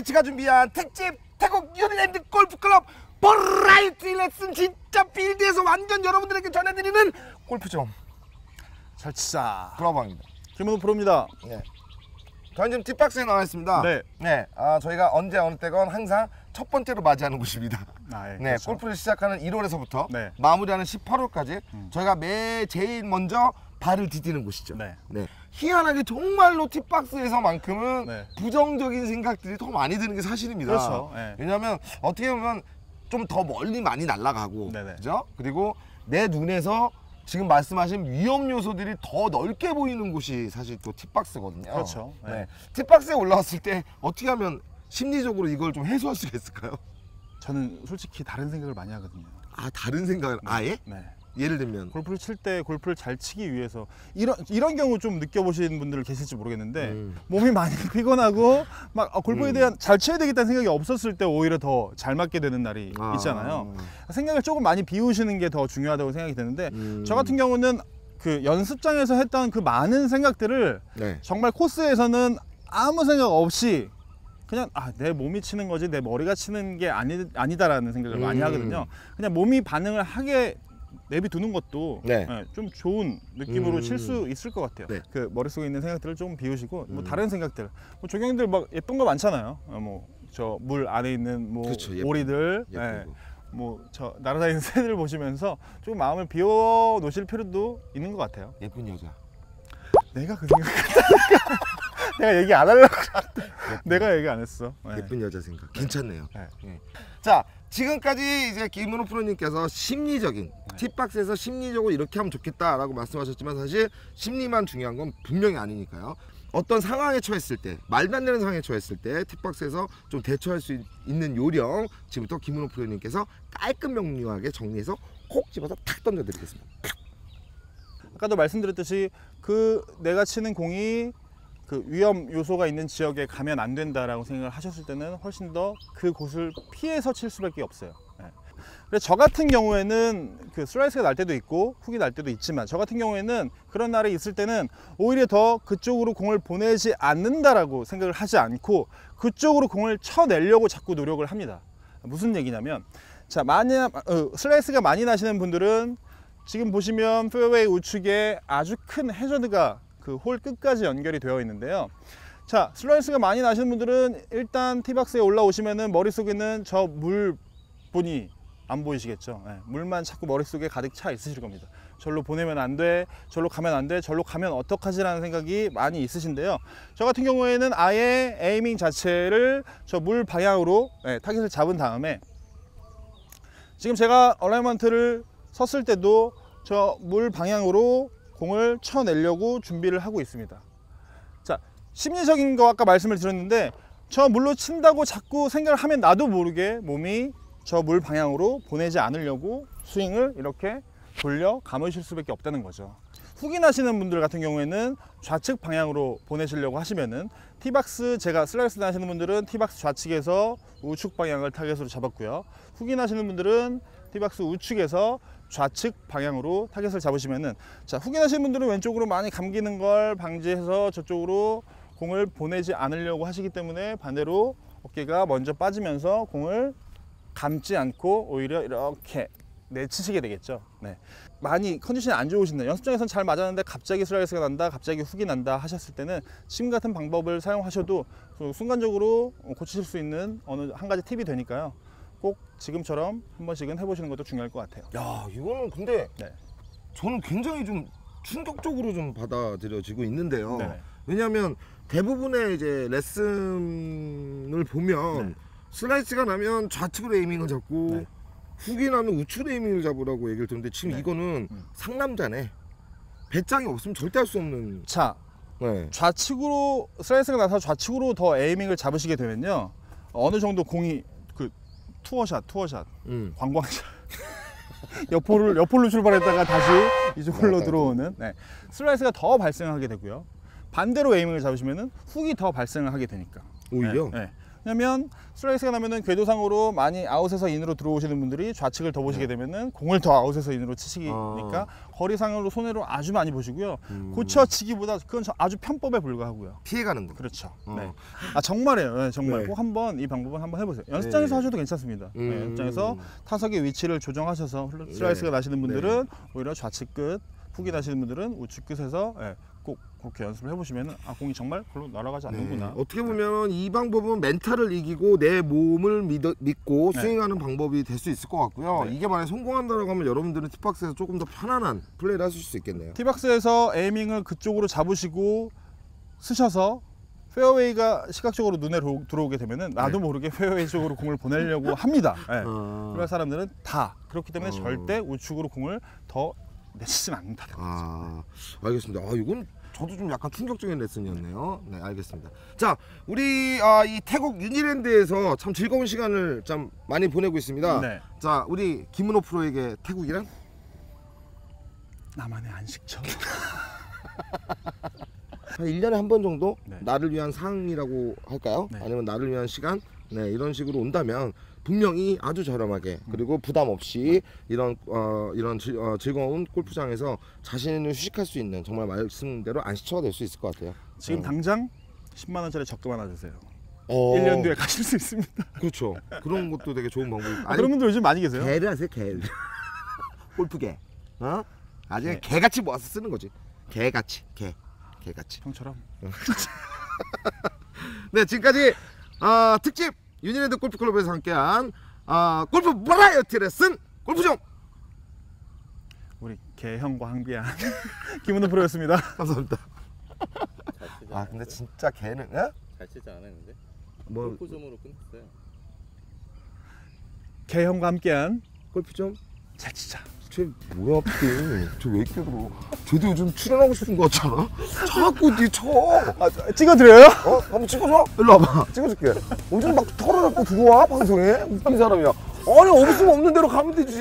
SRH가 준비한 특집 태국 유니랜드 골프클럽 버라이티 레슨 진짜 필드에서 완전 여러분들에게 전해드리는 골프점 잘 치자. 브라방입니다. 김은호 프로입니다. 네. 저는 지금 뒷박스에 나와 있습니다. 네. 네. 아, 저희가 언제 어느 때건 항상 첫 번째로 맞이하는 곳입니다. 아, 예, 네. 그렇죠. 골프를 시작하는 1월에서부터 네. 마무리하는 18월까지 저희가 매 제일 먼저 발을 디디는 곳이죠. 네. 네. 희한하게 정말로 팁박스에서만큼은 네. 부정적인 생각들이 더 많이 드는 게 사실입니다. 그렇죠. 네. 왜냐하면 어떻게 보면 좀 더 멀리 많이 날아가고, 네네. 그죠? 그리고 내 눈에서 지금 말씀하신 위험 요소들이 더 넓게 보이는 곳이 사실 또 팁박스거든요. 그렇죠. 네. 네. 팁박스에 올라왔을 때 어떻게 하면 심리적으로 이걸 좀 해소할 수가 있을까요? 저는 솔직히 다른 생각을 많이 하거든요. 아 다른 생각을 아예? 네. 예를 들면 골프를 칠 때 골프를 잘 치기 위해서 이런 이런 경우 좀 느껴보시는 분들 계실지 모르겠는데 음. 몸이 많이 피곤하고 막 아, 골프에 음. 대한 잘 쳐야 되겠다는 생각이 없었을 때 오히려 더 잘 맞게 되는 날이 아. 있잖아요. 생각을 조금 많이 비우시는 게 더 중요하다고 생각이 드는데 음. 저 같은 경우는 그 연습장에서 했던 그 많은 생각들을 네. 정말 코스에서는 아무 생각 없이 그냥 아, 내 몸이 치는 거지 내 머리가 치는 게 아니, 아니다라는 생각을 많이 음. 하거든요. 그냥 몸이 반응을 하게 내비두는 것도 네. 예, 좀 좋은 느낌으로 음. 칠수 있을 것 같아요. 네. 그 머릿속에 있는 생각들을 좀 비우시고 뭐 음. 다른 생각들, 뭐 조경들 막 예쁜 거 많잖아요. 어, 뭐저 물 안에 있는 뭐 그렇죠, 예쁜 오리들, 예, 거. 뭐저 날아다니는 새들 보시면서 좀 마음을 비워 놓으실 필요도 있는 것 같아요. 예쁜 여자. 내가 그 생각 내가 얘기 안 하려고 그랬는데 내가 얘기 안 했어. 네. 예쁜 여자 생각. 괜찮네요. 네. 예. 자, 지금까지 이제 김은호 프로님께서 심리적인 팁박스에서 심리적으로 이렇게 하면 좋겠다라고 말씀하셨지만 사실 심리만 중요한 건 분명히 아니니까요. 어떤 상황에 처했을 때, 말도 안 되는 상황에 처했을 때 팁박스에서 좀 대처할 수 있- 있는 요령 지금부터 김은호 프로님께서 깔끔 명료하게 정리해서 콕 집어서 탁 던져드리겠습니다. 아까도 말씀드렸듯이 그 내가 치는 공이 그 위험 요소가 있는 지역에 가면 안 된다라고 생각을 하셨을 때는 훨씬 더 그 곳을 피해서 칠 수밖에 없어요. 예. 그래서 저 같은 경우에는 그 슬라이스가 날 때도 있고 훅이 날 때도 있지만 저 같은 경우에는 그런 날에 있을 때는 오히려 더 그쪽으로 공을 보내지 않는다라고 생각을 하지 않고 그쪽으로 공을 쳐내려고 자꾸 노력을 합니다. 무슨 얘기냐면 자 만약 어, 슬라이스가 많이 나시는 분들은 지금 보시면 페어웨이 우측에 아주 큰 해저드가 그 홀 끝까지 연결이 되어 있는데요. 자, 슬라이스가 많이 나시는 분들은 일단 티박스에 올라오시면은 머릿속에는 저 물분이 안 보이시겠죠? 예, 물만 자꾸 머릿속에 가득 차 있으실 겁니다. 절로 보내면 안 돼, 절로 가면 안 돼, 절로 가면 어떡하지 라는 생각이 많이 있으신데요. 저 같은 경우에는 아예 에이밍 자체를 저 물 방향으로 예, 타겟을 잡은 다음에 지금 제가 얼라이먼트를 섰을 때도 저 물 방향으로 공을 쳐내려고 준비를 하고 있습니다. 자, 심리적인 거 아까 말씀을 드렸는데 저 물로 친다고 자꾸 생각을 하면 나도 모르게 몸이 저 물 방향으로 보내지 않으려고 스윙을 이렇게 돌려 감으실 수밖에 없다는 거죠. 훅이 나시는 분들 같은 경우에는 좌측 방향으로 보내시려고 하시면은 티박스 제가 슬라이스 나시는 분들은 티박스 좌측에서 우측 방향을 타겟으로 잡았고요. 훅이 나시는 분들은 티박스 우측에서 좌측 방향으로 타겟을 잡으시면은 자 훅이 나시는 분들은 왼쪽으로 많이 감기는 걸 방지해서 저쪽으로 공을 보내지 않으려고 하시기 때문에 반대로 어깨가 먼저 빠지면서 공을 감지 않고 오히려 이렇게 내치시게 되겠죠. 네. 많이 컨디션이 안 좋으신다. 연습장에서는 잘 맞았는데 갑자기 슬라이스가 난다, 갑자기 훅이 난다 하셨을 때는 지금 같은 방법을 사용하셔도 그 순간적으로 고치실 수 있는 어느 한 가지 팁이 되니까요. 꼭 지금처럼 한 번씩은 해보시는 것도 중요할 것 같아요. 야, 이거는 근데 네. 저는 굉장히 좀 충격적으로 좀 받아들여지고 있는데요. 네네. 왜냐하면 대부분의 이제 레슨을 보면 네. 슬라이스가 나면 좌측으로 에이밍을 잡고 네. 훅이 나면 우측으로 에이밍을 잡으라고 얘기를 듣는데 지금 네. 이거는 음. 상남자네. 배짱이 없으면 절대 할 수 없는. 자, 네. 좌측으로 슬라이스가 나서 좌측으로 더 에이밍을 잡으시게 되면요. 어느 정도 공이 그 투어샷, 투어샷, 음. 관광샷. 옆홀을 옆홀로 출발했다가 다시 이쪽으로 들어오는 네. 슬라이스가 더 발생하게 되고요. 반대로 에이밍을 잡으시면은 훅이 더 발생을 하게 되니까. 오히려. 네, 네. 왜냐면 슬라이스가 나면은 궤도상으로 많이 아웃에서 인으로 들어오시는 분들이 좌측을 더 보시게 되면은 공을 더 아웃에서 인으로 치시니까 어. 거리상으로 손해로 아주 많이 보시고요. 음. 고쳐치기보다 그건 저- 아주 편법에 불과하고요. 피해가는 거. 그렇죠. 어. 네. 아 정말이에요. 네, 정말 네. 꼭 한번 이 방법은 한번 해보세요. 연습장에서 네. 하셔도 괜찮습니다. 네, 음. 연습장에서 타석의 위치를 조정하셔서 슬라이스가 네. 나시는 분들은 오히려 좌측 끝, 훅이 나시는 분들은 우측 끝에서 예, 꼭 그렇게 연습을 해보시면 아 공이 정말 별로 날아가지 않는구나. 네. 어떻게 보면 이 방법은 멘탈을 이기고 내 몸을 믿어, 믿고 네. 스윙하는 방법이 될 수 있을 것 같고요. 네. 이게 만약 성공한다고 하면 여러분들은 티박스에서 조금 더 편안한 플레이를 하실 수 있겠네요. 티박스에서 에이밍을 그쪽으로 잡으시고 쓰셔서 페어웨이가 시각적으로 눈에 로- 들어오게 되면은 나도 네. 모르게 페어웨이 쪽으로 공을 보내려고 합니다. 예. 아, 그런 사람들은 다 그렇기 때문에 어. 절대 우측으로 공을 더 내치진 않는다. 아, 알겠습니다. 아, 이건 저도 좀 약간 충격적인 레슨이었네요. 네, 알겠습니다. 자, 우리 아, 이 태국 유니랜드에서 참 즐거운 시간을 참 많이 보내고 있습니다. 네. 자, 우리 김은호 프로에게 태국이란? 나만의 안식처. 한 1년에 한 번 정도 네. 나를 위한 상이라고 할까요? 네. 아니면 나를 위한 시간? 네, 이런 식으로 온다면 분명히 아주 저렴하게 그리고 부담 없이 이런 어, 이런 즐, 어, 즐거운 골프장에서 자신을 휴식할 수 있는 정말 말씀대로 안식처가 될 수 있을 것 같아요. 지금 어. 당장 10만 원짜리 적금 하나 주세요. 어, 1년 뒤에 가실 수 있습니다. 그렇죠. 그런 것도 되게 좋은 방법. 아, 그런 분들 요즘 많이 계세요. 개를 하세요, 개. 골프개. 어? 나중에 네. 개같이 모아서 쓰는 거지. 개같이, 개, 개같이. 형처럼. 네, 지금까지 아, 특집 유니랜드 골프클럽에서 함께한 아, 골프 버라이어티 레슨 골프정 우리 개형과 항비한 김은호 프로였습니다. 감사합니다. 아? 근데 진짜 개는 예? 잘 치지 않았는데? 뭐 골프점으로 끝냈어요. 개형과 함께한 골프정? 잘 치자. 쟤 뭐야, 그게? 쟤왜 이렇게 들어? 쟤도 요즘 출연하고 싶은 거 같잖아. 자꾸 니 쳐. 아, 찍어드려요? 어? 한번 찍어줘? 일로 와봐. 찍어줄게. 요즘 막 털어놓고 들어와, 방송에? 웃긴 사람이야. 아니, 없으면 없는 대로 가면 되지.